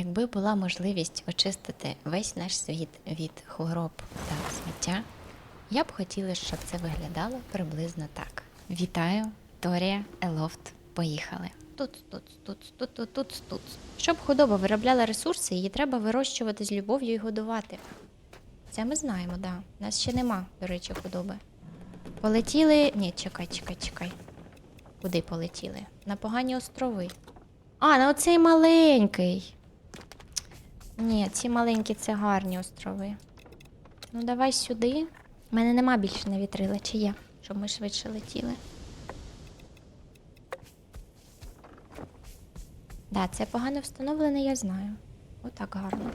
Якби була можливість очистити весь наш світ від хвороб та сміття, я б хотіла, щоб це виглядало приблизно так. Вітаю, Торія, Елофт. Поїхали. Тут, тут, тут, тут, тут, тут, тут. Щоб худоба виробляла ресурси, її треба вирощувати з любов'ю і годувати. Це ми знаємо, да. У нас ще нема, до речі, худоби. Полетіли. Ні, чекай, чекай, чекай. Куди полетіли? На погані острови. А, на оцей маленький. Ні, ці маленькі це гарні острови. Ну, давай сюди. У мене нема більше на вітрила, чи є, щоб ми швидше летіли. Да, це погано встановлене, я знаю. Отак гарно.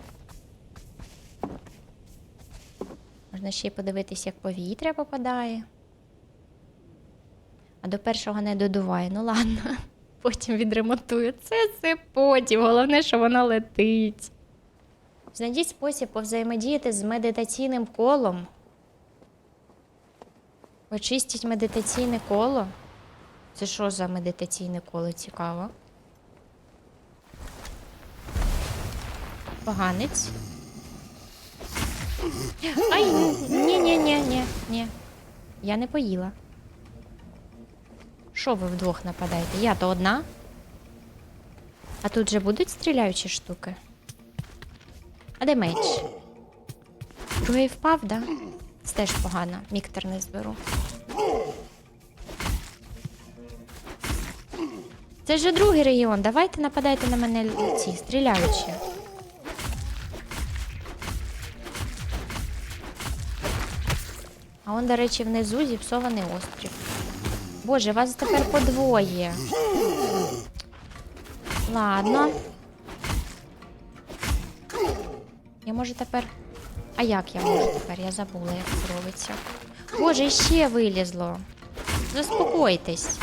Можна ще й подивитись, як повітря попадає. А до першого не додуває. Ну ладно, потім відремонтую. Це все потім. Головне, що воно летить. Знайдіть спосіб повзаємодіяти з медитаційним колом. Очистіть медитаційне коло. Це що за медитаційне коло цікаво? Поганець. Ай, ні, ні, ні, ні, ні. Я не поїла. Що ви вдвох нападаєте? Я то одна. А тут же будуть стріляючі штуки. А де меч? Другий впав, да? Це теж погано. Міктор не зберу. Це ж другий регіон. Давайте нападайте на мене ці стріляючі. А он, до речі, внизу зіпсований острів. Боже, вас тепер подвоє. Ладно. Я можу тепер. А як я можу тепер? Я забула, як це робиться. Боже, ще вилізло. Заспокойтесь.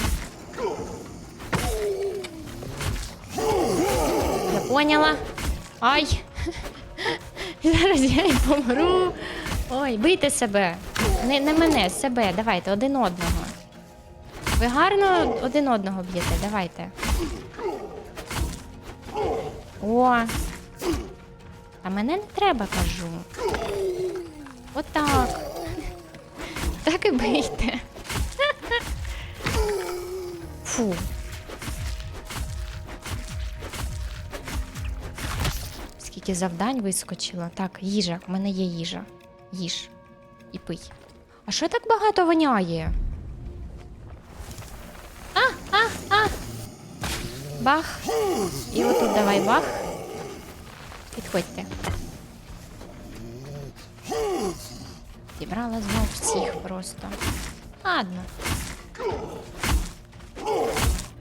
Я поняла. Ай! Зараз я і помру. Ой, бийте себе. Не, не мене, себе. Давайте, один одного. Ви гарно один одного б'єте, давайте. О. А мене не треба, кажу. Отак. Так і бийте. Фу. Скільки завдань вискочило. Так, їжа. У мене є їжа. Їж. І пий. А що так багато воняє? А, а, а. Бах. І отут давай бах. Підходьте. Зібрала знов всіх просто. Ладно.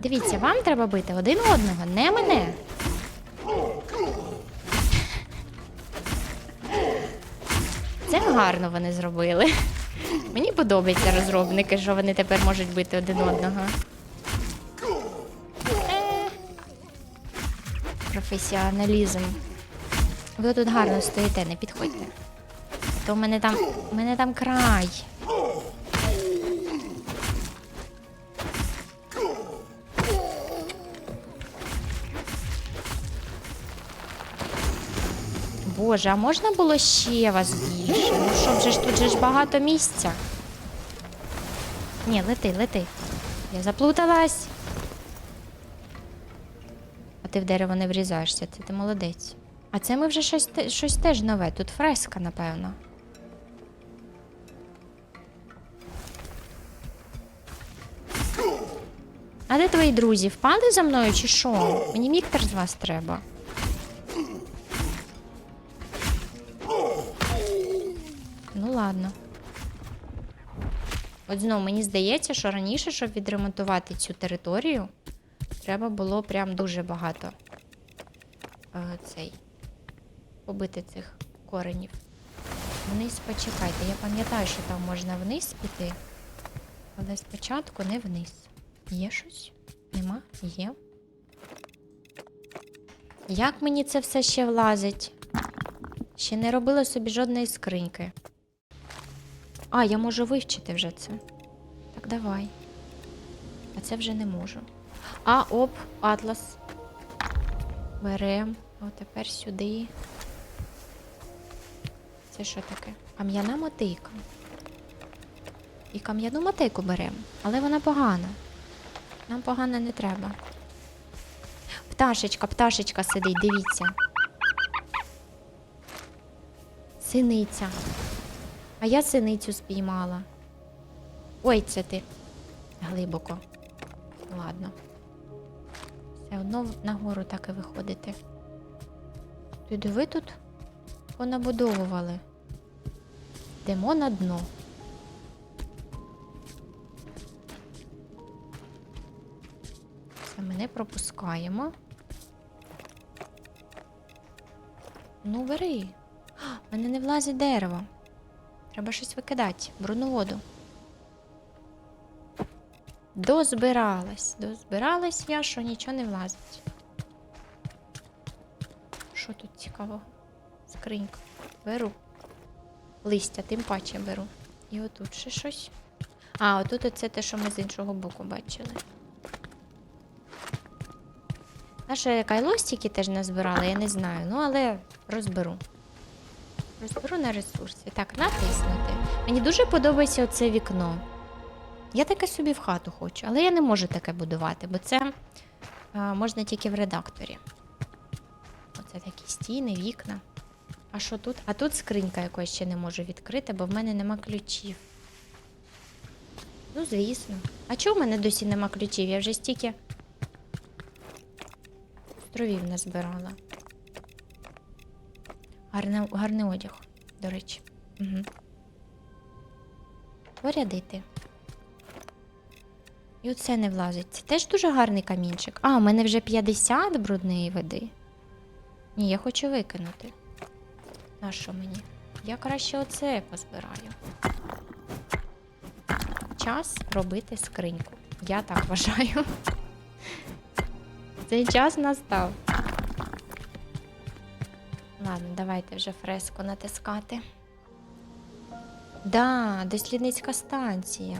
Дивіться, вам треба бити один одного, не мене. Це гарно вони зробили. Мені подобаються розробники, що вони тепер можуть бити один одного. Е. Професіоналізм. Ви тут гарно стоїте, не підходьте. То в мене там. У мене там край. Боже, а можна було ще вас більше? Ну щоб же ж тут же ж багато місця. Ні, лети, лети. Я заплуталась. А ти в дерево не врізаєшся, це ти молодець. А це ми вже щось, щось теж нове. Тут фреска, напевно. А де твої друзі? Впали за мною чи що? Мені міктор з вас треба. Ну ладно. От знову мені здається, що раніше, щоб відремонтувати цю територію, треба було прям дуже багато е, цей побити цих коренів. Вниз почекайте. Я пам'ятаю, що там можна вниз піти, але спочатку не вниз. Є щось? Нема? Є. Як мені це все ще влазить? Ще не робила собі жодної скриньки. А, я можу вивчити вже це. Так, давай. А це вже не можу. А, оп, атлас. Берем. О, тепер сюди. Це що таке? Кам'яна мотика. І кам'яну мотику беремо, але вона погана. Нам погано не треба. Пташечка, пташечка сидить, дивіться. Синиця. А я синицю спіймала. Ой, це ти. Глибоко. Ладно. Все одно нагору так і виходити. Ти диви тут понабудовували. Йдемо на дно. Це ми не пропускаємо. Ну, бери. А, мене не влазить дерево. Треба щось викидати. Брудну воду. Дозбиралась. Дозбиралась я, що нічого не влазить. Що тут цікавого? Скринька. Беру. Листя, тим паче беру. І отут ще щось. А, отут оце те, що ми з іншого боку бачили. А ще кайлостики теж назбирала, я не знаю. Ну, але розберу. Розберу на ресурси. Так, натиснути. Мені дуже подобається оце вікно. Я таке собі в хату хочу, але я не можу таке будувати, бо це а, можна тільки в редакторі. Оце такі стіни, вікна. А що тут? А тут скринька, яку я ще не можу відкрити, бо в мене нема ключів. Ну, звісно. А чого в мене досі нема ключів? Я вже стільки островів назбирала. Гарне, гарний одяг, до речі. Угу. Порядити. І оце не влазить. Це теж дуже гарний камінчик. А, у мене вже 50 брудної води. Ні, я хочу викинути. На що мені? Я краще оце позбираю. Час робити скриньку. Я так вважаю. Цей час настав. Ладно, давайте вже фреску натискати. Да, дослідницька станція.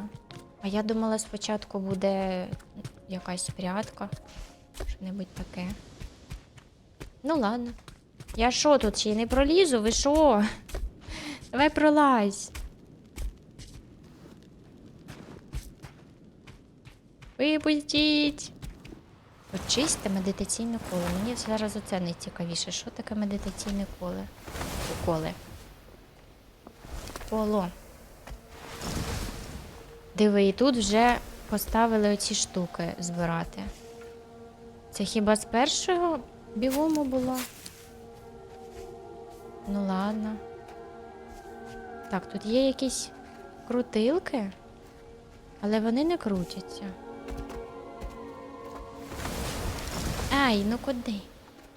А я думала, спочатку буде якась прядка. Що-небудь таке. Ну ладно. Я що тут ще й не пролізу? Ви що? Давай пролазь. Випустіть. Очисти медитаційне коло. Мені зараз оце найцікавіше. Що таке медитаційне коле? Коле. Коло. Диви, і тут вже поставили оці штуки збирати. Це хіба з першого бігому було? Ну ладно. Так, тут є якісь крутилки, але вони не крутяться. Ай, ну куди?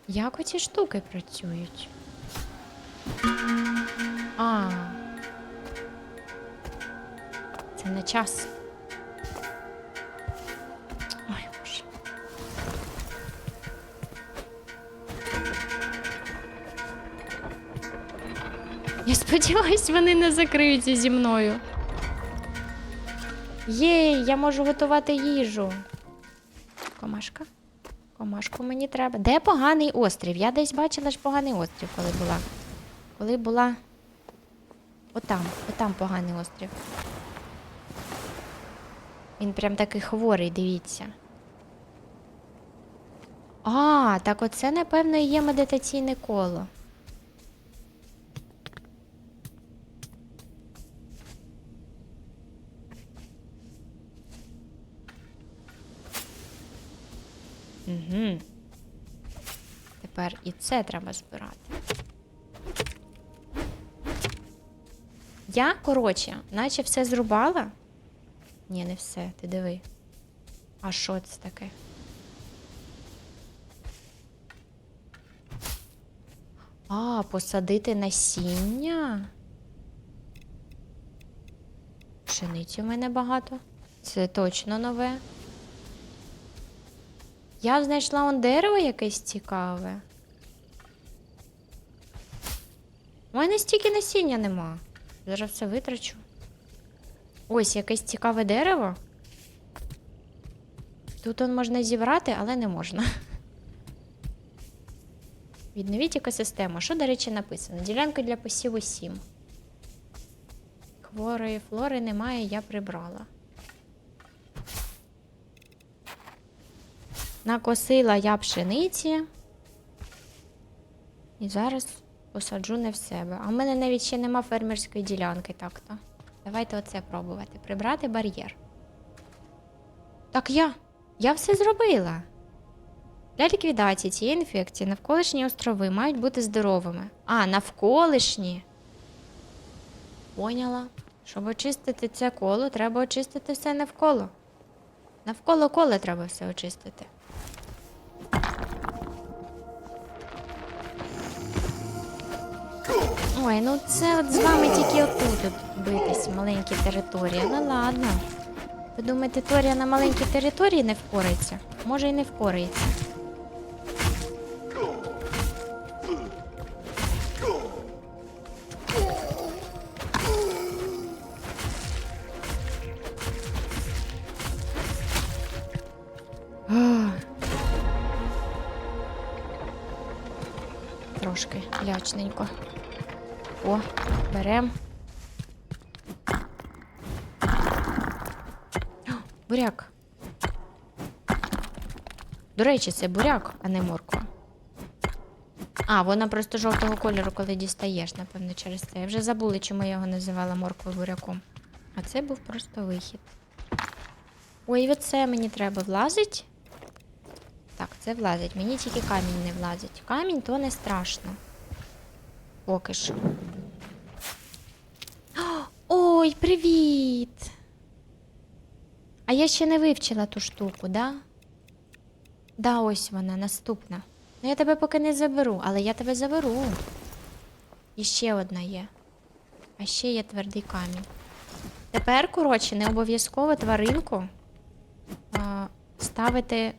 Як оці штуки працюють? А. Це на час. Я сподіваюсь, вони не закриються зі мною. Єй, я можу готувати їжу. Комашка? Комашку мені треба. Де поганий острів? Я десь бачила ж поганий острів, коли була. Коли була. Отам, отам поганий острів. Він прям такий хворий, дивіться. А, так оце, напевно, і є медитаційне коло. Угу. Тепер і це треба збирати. Я, коротше, наче все зрубала. Ні, не все, ти диви. А що це таке? А, посадити насіння. Пшениці в мене багато. Це точно нове. Я знайшла он дерево якесь цікаве. У мене стільки насіння нема. Зараз все витрачу. Ось якесь цікаве дерево. Тут он можна зібрати, але не можна. Відновіть екосистему. Що, до речі, написано? Ділянка для посіву 7. Хворої флори немає, я прибрала. Накосила я пшениці. І зараз посаджу не в себе. А в мене навіть ще нема фермерської ділянки так-то. Давайте оце пробувати. Прибрати бар'єр. Так я. Я все зробила. Для ліквідації цієї інфекції навколишні острови мають бути здоровими. А, навколишні. Поняла. Щоб очистити це коло, треба очистити все навколо. Навколо кола треба все очистити. Ой, ну це от з вами тільки отут от битись, маленькі території. Ну ладно. Ви думаєте, Торія на маленькій території не впорається? Може і не впорається. Лячненько. О, берем. Буряк. До речі, це буряк, а не морква. А, вона просто жовтого кольору, коли дістаєш, напевно, через це. Я вже забула, чому я його називала морквою буряком. А це був просто вихід. Ой, і це мені треба влазить. Так, це влазить. Мені тільки камінь не влазить. Камінь то не страшно. Поки що. Ой, привіт! А я ще не вивчила ту штуку, да? Да, ось вона, наступна. Ну я тебе поки не заберу, але я тебе заберу. І ще одна є. А ще є твердий камінь. Тепер, коротше, не обов'язково тваринку а, ставити,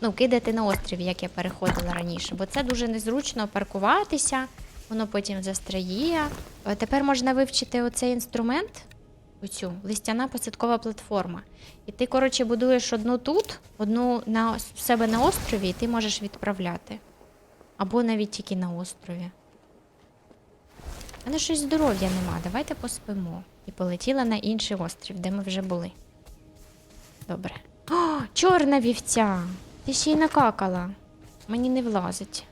ну, кидати на острів, як я переходила раніше, бо це дуже незручно паркуватися, воно потім застряє. А тепер можна вивчити оцей інструмент, оцю листяна посадкова платформа. І ти, коротше, будуєш одну тут, одну на в себе на острові, і ти можеш відправляти. Або навіть тільки на острові. Мене щось здоров'я нема. Давайте поспимо. І полетіла на інший острів, де ми вже були. Добре. О, чорна вівця! Ти ще й накакала. Мені не влазить.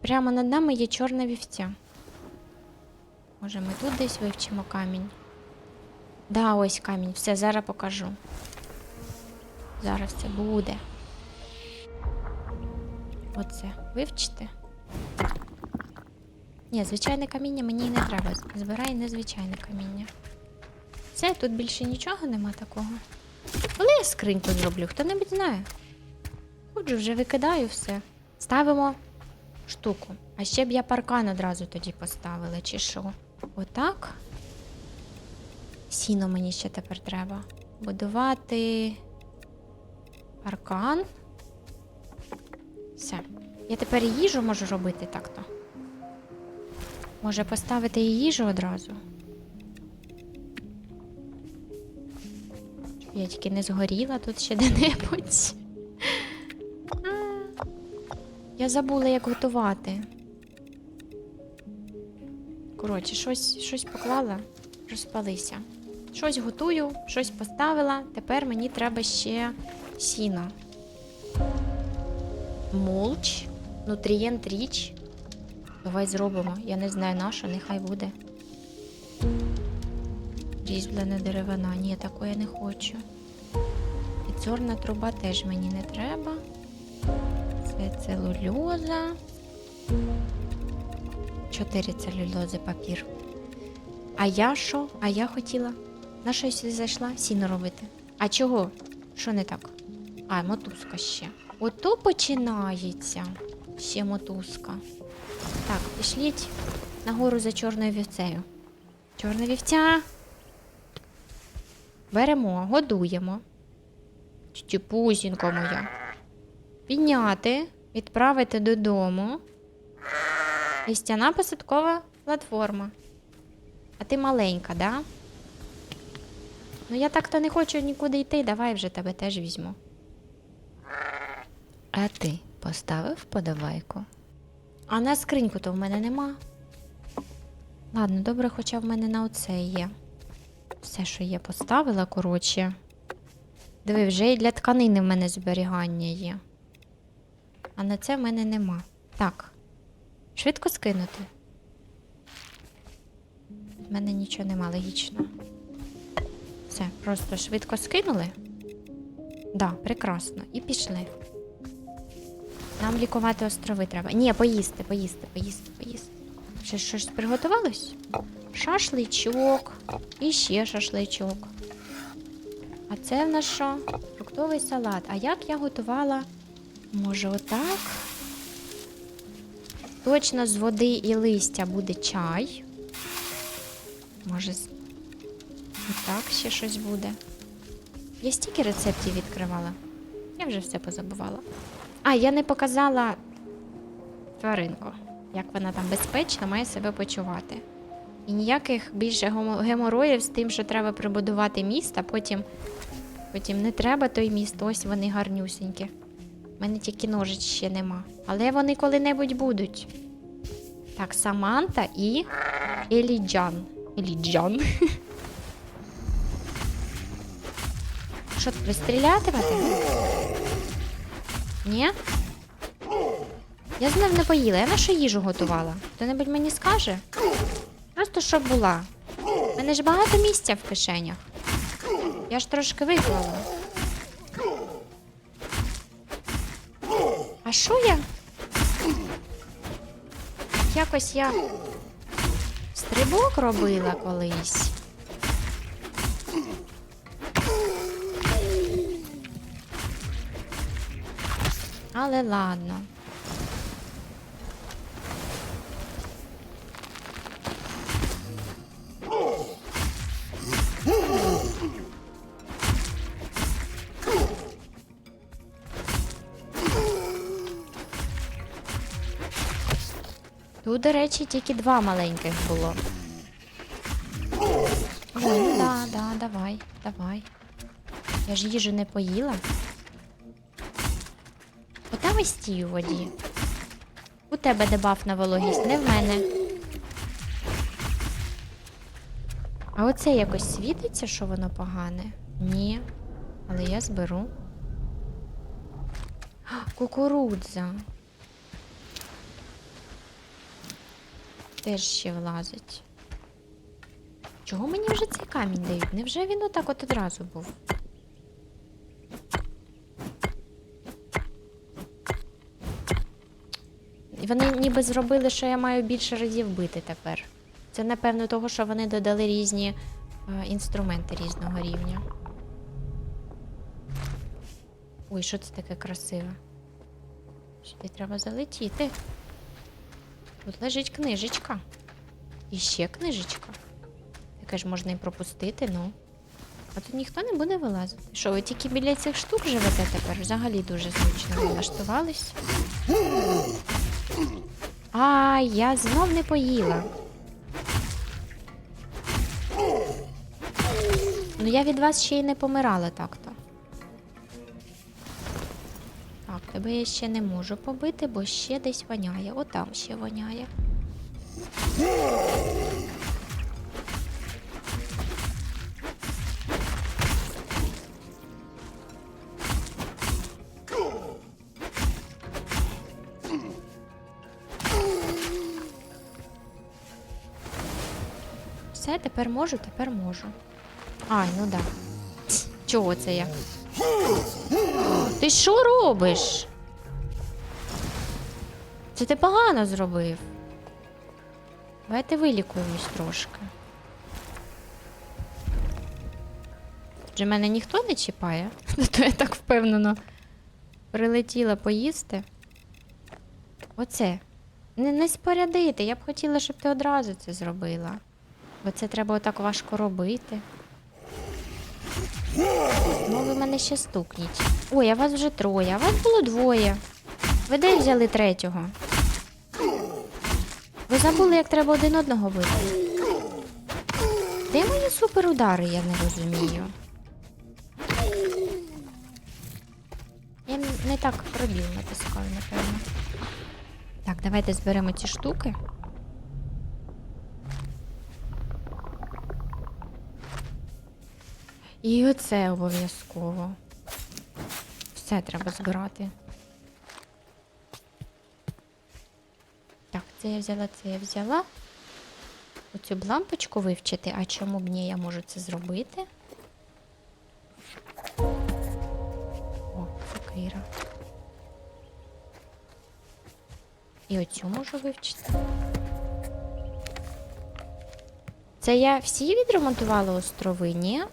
Прямо над нами є чорна вівця. Може, ми тут десь вивчимо камінь? Да, ось камінь. Все, зараз покажу. Зараз це буде. Оце. Вивчите? Ні, звичайне каміння мені і не треба. Збирай незвичайне каміння. Все, тут більше нічого нема такого. Коли я скриньку зроблю, хто-небудь знає. Ходжу, вже викидаю все. Ставимо штуку. А ще б я паркан одразу тоді поставила, чи що? Отак. Сіно мені ще тепер треба. Будувати паркан. Все. Я тепер і їжу можу робити так-то. Може поставити і їжу одразу. Я тільки не згоріла тут ще де-небудь. Я забула, як готувати. Коротше, щось, щось поклала, розпалися. Щось готую, щось поставила. Тепер мені треба ще сіно. Молч, нутрієнт річ. Давай зробимо. Я не знаю на нехай буде. Різьблена деревина. Ні, такої я не хочу. Підзорна труба теж мені не треба. Це целульоза. Чотири целюльози папір. А я що? А я хотіла. На що я сюди зайшла? Сіно робити. А чого? Що не так? А, мотузка ще. Ото починається. Ще мотузка. Так, пішліть нагору за чорною вівцею. Чорна вівця. Беремо, годуємо. Стіпусінька моя. Підняти, відправити додому. Лістяна посадкова платформа. А ти маленька, да? Ну я так-то не хочу нікуди йти, давай вже тебе теж візьму. А ти поставив подавайку? А на скриньку то в мене нема. Ладно, добре, хоча в мене на оце є. Все, що є, поставила, коротше. Диви, вже і для тканини в мене зберігання є. А на це в мене нема. Так. Швидко скинути. В мене нічого нема, логічно. Все, просто швидко скинули. Да, прекрасно. І пішли. Нам лікувати острови треба. Ні, поїсти, поїсти, поїсти, поїсти. Ще щось приготувалось? Шашличок. І ще шашличок. А це в нас що? Фруктовий салат. А як я готувала? Може, отак? Точно з води і листя буде чай. Може, отак ще щось буде. Я стільки рецептів відкривала. Я вже все позабувала. А, я не показала тваринку, як вона там безпечно має себе почувати. І ніяких більше геморроїв з тим, що треба прибудувати міст, а потім, потім не треба той міст, ось вони гарнюсінькі. У мене тільки ножиць ще нема. Але вони коли-небудь будуть. Так, Саманта і Еліджан. Еліджан. Що, тут пристрілятимете? Ні? Я з ним не поїла, я нашу їжу готувала. Хто-небудь мені скаже? Просто щоб була. У мене ж багато місця в кишенях. Я ж трошки виклала. А що я? Якось я стрибок робила колись. Але ладно. До речі, тільки два маленьких було. Ой, да, да, давай, давай. Я ж їжу не поїла. Отам стій у воді. У тебе дебаф на вологість, не в мене. А оце якось світиться, що воно погане? Ні. Але я зберу. Кукурудза. Теж ще влазить. Чого мені вже цей камінь дають? Невже він отак от одразу був? Вони ніби зробили, що я маю більше разів бити тепер. Це, напевно, того, що вони додали різні е, інструменти різного рівня. Ой, що це таке красиве? Сюди треба залетіти. Тут лежить книжечка. І ще книжечка. Таке ж можна і пропустити, ну. А тут ніхто не буде вилазити. Що, ви тільки біля цих штук живете тепер? Взагалі дуже зручно налаштувались. А, я знов не поїла. Ну я від вас ще й не помирала так-то. Тебе я ще не можу побити, бо ще десь воняє. Отам ще воняє. Все, тепер можу, тепер можу. Ай, ну да. Чого це я? Ти що робиш? Це ти погано зробив. Давайте вилікуємось трошки. Вже мене ніхто не чіпає, то я так впевнено прилетіла поїсти. Оце. Не, не спорядити. Я б хотіла, щоб ти одразу це зробила. Бо це треба отак важко робити. Ну, ви мене ще стукніть. Ой, а вас вже троє, а вас було двоє. Ви де взяли третього? Ви забули, як треба один одного бити. Де мої суперудари, я не розумію. Я не так пробіл натискаю, напевно. Так, давайте зберемо ці штуки. І оце обов'язково. Все треба збирати. Так, це я взяла, це я взяла. Оцю б лампочку вивчити, а чому б ні, я можу це зробити. О, сокира. І оцю можу вивчити. Це я всі відремонтувала острови, ні?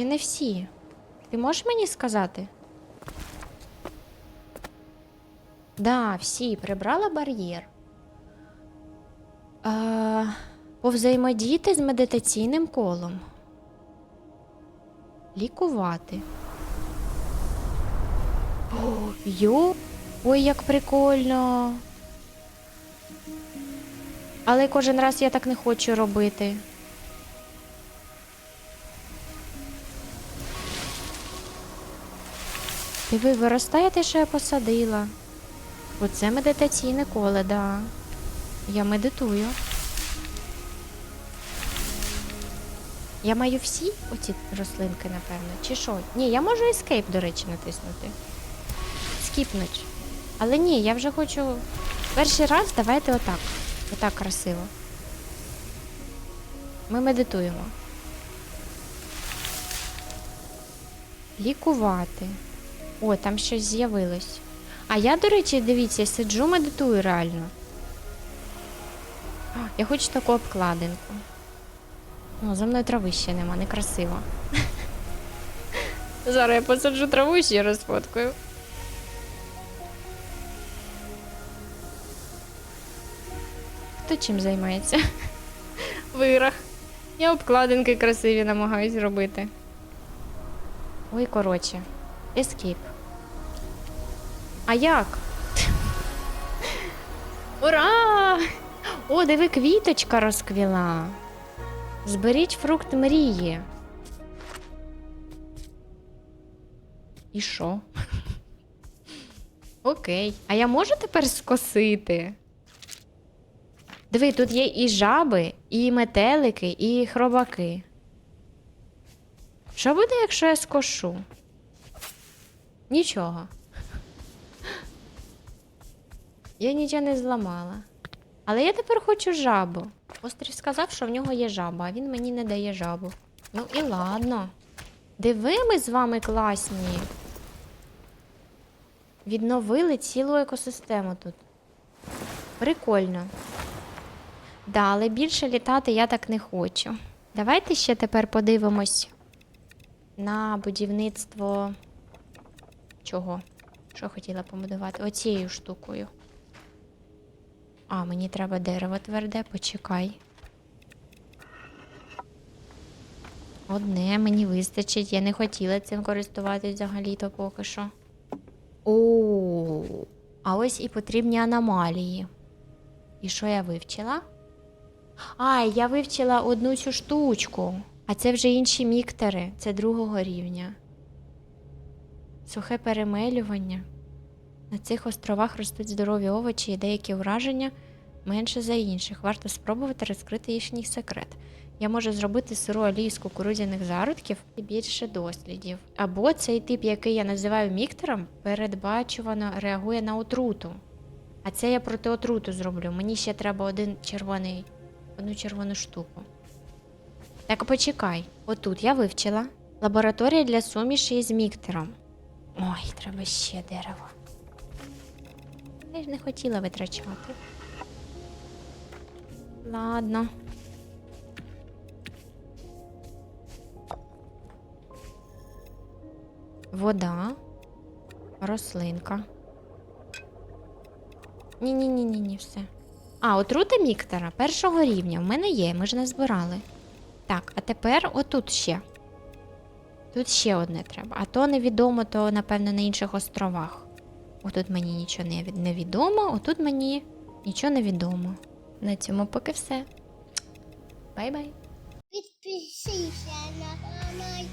Чи не всі? Ти можеш мені сказати? Да, всі, прибрала бар'єр. А, повзаємодіяти з медитаційним колом. Лікувати. О, йо. Ой, як прикольно. Але кожен раз я так не хочу робити. Диви, виростає те, що я посадила. Оце медитаційне коле, да. Я медитую. Я маю всі оці рослинки, напевно. Чи що? Ні, я можу escape, до речі, натиснути. Скіпнуть. Але ні, я вже хочу. Перший раз давайте отак. Отак красиво. Ми медитуємо. Лікувати. О, там щось з'явилось. А я, до речі, дивіться, сиджу, медитую реально. Я хочу таку обкладинку. О, за мною трави ще нема, некрасиво. Зараз я посаджу траву і ще раз фоткаю. Хто чим займається? Вирах. Я обкладинки красиві намагаюсь робити. Ой, коротше. Ескіп. А як? Ура! О, диви, квіточка розквіла. Зберіть фрукт мрії. І що? Окей. А я можу тепер скосити? Диви, тут є і жаби, і метелики, і хробаки. Що буде, якщо я скошу? Нічого. Я нічого не зламала. Але я тепер хочу жабу. Острів сказав, що в нього є жаба, а він мені не дає жабу. Ну і ладно. Диви, ми з вами класні. Відновили цілу екосистему тут. Прикольно. Да, але більше літати я так не хочу. Давайте ще тепер подивимось на будівництво. Чого? Що хотіла побудувати? Оцією штукою. А, мені треба дерево тверде, почекай. Одне мені вистачить, я не хотіла цим користуватись взагалі-то поки що. О, а ось і потрібні аномалії. І що я вивчила? А, я вивчила одну цю штучку. А це вже інші міктери, це другого рівня. Сухе перемелювання. На цих островах ростуть здорові овочі і деякі враження менше за інших. Варто спробувати розкрити їхній секрет. Я можу зробити сиру олію з кукурудзяних зародків і більше дослідів. Або цей тип, який я називаю міктером, передбачувано реагує на отруту. А це я проти отруту зроблю. Мені ще треба один червоний, одну червону штуку. Так почекай, отут я вивчила лабораторія для суміші із міктером. Ой, треба ще дерево. Я ж не хотіла витрачати. Ладно. Вода. Рослинка. Ні-ні-ні, ні, все. А, отрута міктора першого рівня в мене є, ми ж не збирали. Так, а тепер отут ще. Тут ще одне треба. А то невідомо, то, напевно, на інших островах. Отут мені нічого не від- відомо, отут мені нічого не відомо. На цьому поки все. Бай-бай. Підпишися на канал.